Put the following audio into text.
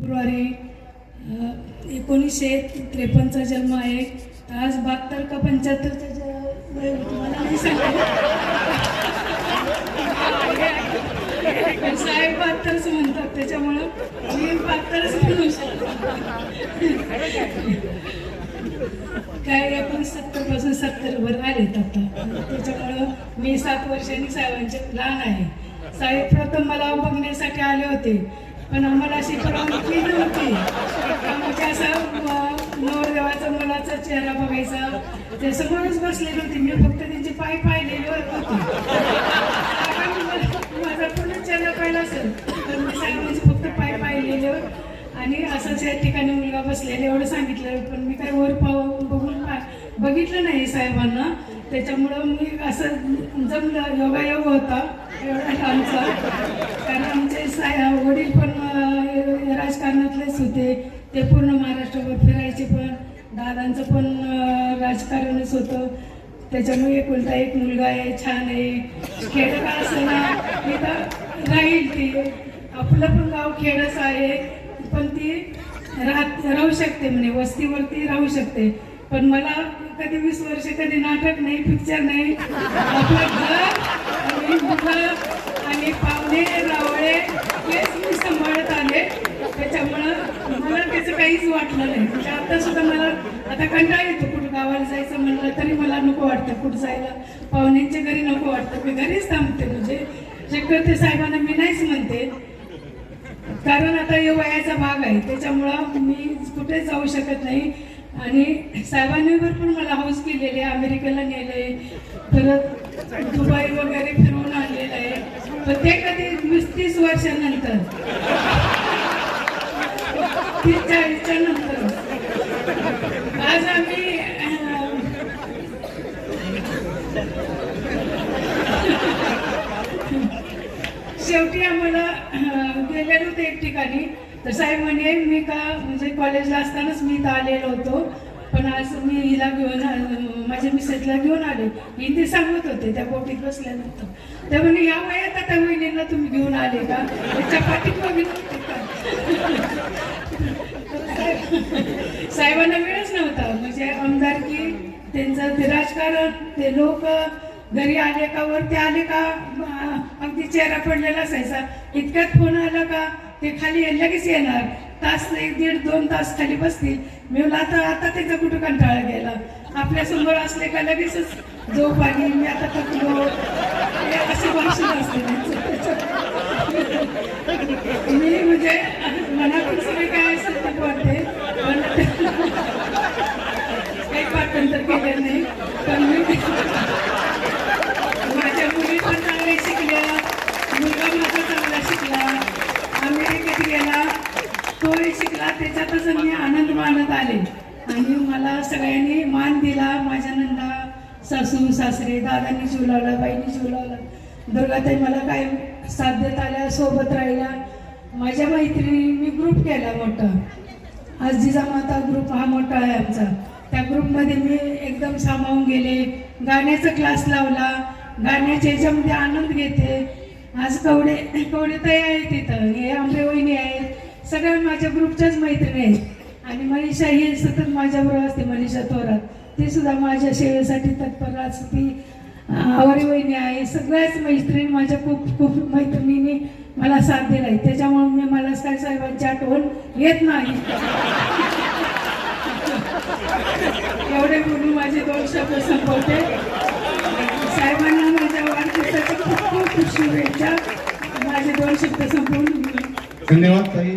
February एकोणीसशे त्रेपन्नचा जन्म आहे. तर आज बहात्तर का पंच्याहत्तरचा ज- वय होतं, पण साहेब बहात्तरच म्हणतात त्याच्यामुळं मी बहात्तरच म्हणू शकतो. काय आपण सत्तरपासून सत्तर वर आलेत आता. त्याच्यामुळं मी सात वर्षांनी साहेबांचे लहान आहे. साहेब प्रथम मला बघण्यासाठी आले होते. पण आम्हाला अशी परवानगी नव्हती. म्हणजे असं नवरदेवाचा मुलाचा चेहरा बघायचा. ते समोरच बसलेले होते. मी फक्त त्यांचे पाय पाहिलेले होते. माझा पूर्ण चेहरा पाहिला असेल तर मी साहेबांचे म्हणजे फक्त पाय पाहिलेले आणि असंच या ठिकाणी मुलगा बसलेला एवढं सांगितलं. पण मी काय वर पाहून बघून बघितलं नाही साहेबांना. त्याच्यामुळं मी असं जमलं योगायोग होता एवढा आमचा कारण आमचे साय वडील पण राजकारणातलेच होते. ते पूर्ण महाराष्ट्रभर फिरायचे पण. दादांचं पण राजकारणच होतं. त्याच्यामुळे एकुलता एक मुलगा आहे छान आहे. खेड का असं ना इथं राहील ती आपलं पण गाव खेडच आहे. पण ती राहत राहू शकते म्हणे. वस्तीवरती राहू शकते. पण मला कधी वीस वर्ष कधी नाटक नाही पिक्चर नाही. आपलं घर आणि पाहुणे रावळे हेच मी सांभाळत आले त्याच्यामुळं मला त्याचं काहीच वाटलं नाही. म्हणजे आता सुद्धा मला आता कंटाळा येतो कुठं गावाला जायचं म्हणलं तरी मला नको वाटतं. कुठं जायला पाहुण्यांच्या घरी नको वाटतं. मी घरीच थांबते. म्हणजे शक्यतो ते साहेबांना मी नाहीच म्हणते. कारण आता हे वयाचा भाग आहे. त्याच्यामुळं मी कुठेच जाऊ शकत नाही. आणि साहेबांनी भरपूर मला हाऊस केलेले आहे अमेरिकेला नेले परत दुबई वगैरे फिरवून आणलेलं आहे. पण ते कधी वीस तीस वर्षानंतर. तीस चाळीसच्या नंतर. आज आम्ही शेवटी आम्हाला गेलेलो ते एक ठिकाणी. तर साहेब म्हणे मी का म्हणजे कॉलेजला असतानाच मी इथं आलेलो होतो. पण आज मी हिला घेऊन माझ्या मिसेसला घेऊन आले. हिंदी सांगत होते त्या बोटीत बसल्यानंतर. ते म्हणे या वयात आता वहिनीला तुम्ही घेऊन आले का? त्याच्या पाठीत बघितलं होते का? साहेबांना वेळच नव्हता. म्हणजे आमदारकी त्यांचं ते राजकारण ते लोक घरी आले का वरती आले का अगदी चेहरा पडलेला असायचा. इतक्यात फोन आला का? ते खाली लगेच येणार. तास एक दीड दोन तास खाली बसतील. मी आता आता त्याचा कुठं कंटाळा गेला? आपल्यासमोर असले का लगेचच झोप आली. मी आता थकलो. असे भाषण असते. मी म्हणजे मनातून सगळे काय असेल ते वाटते. पण काही पाठांतर केलं नाही. पण मी माझ्या मुली पण चांगल्या शिकल्या मुलगा माझा चांगला शिकला अमेरिकेत गेला मी शिकला त्याच्यातच मी आनंद मानत आले. आणि मला सगळ्यांनी मान दिला माझ्या नंदा सासू सासरे दादांनी जीव लावला बाईंनी जीव लावला दुर्गाताई मला काय साथ देत आल्या सोबत राहिल्या. माझ्या मैत्रिणी मी ग्रुप केला मोठा. आज जिजामाता ग्रुप हा मोठा आहे आमचा. त्या ग्रुपमध्ये मी एकदम सामावून गेले. गाण्याचा क्लास लावला. गाण्याच्या याच्यामध्ये आनंद घेते. आज कवडे कवडे तयार आहेत तिथं हे आंबे वहिनी आहेत. सगळ्या माझ्या ग्रुपच्याच मैत्रिणी आहेत. आणि मनीषा ही सतत माझ्याबरोबर असते मनीषा थोरात. ती सुद्धा माझ्या सेवेसाठी तत्पर असते आवरी वहिनी आहे. सगळ्याच मैत्रिणी माझ्या खूप खूप मैत्रिणींनी मला साथ दिला आहे. त्याच्यामुळे मी मला काय साहेबांची आठवण येत नाही. एवढे बोलून माझे दोन शब्द संपवते. साहेबांना माझ्या वाढदिवसाच्या खूप खूप शुभेच्छा. माझे दोन शब्द संपवून धन्यवाद ताई.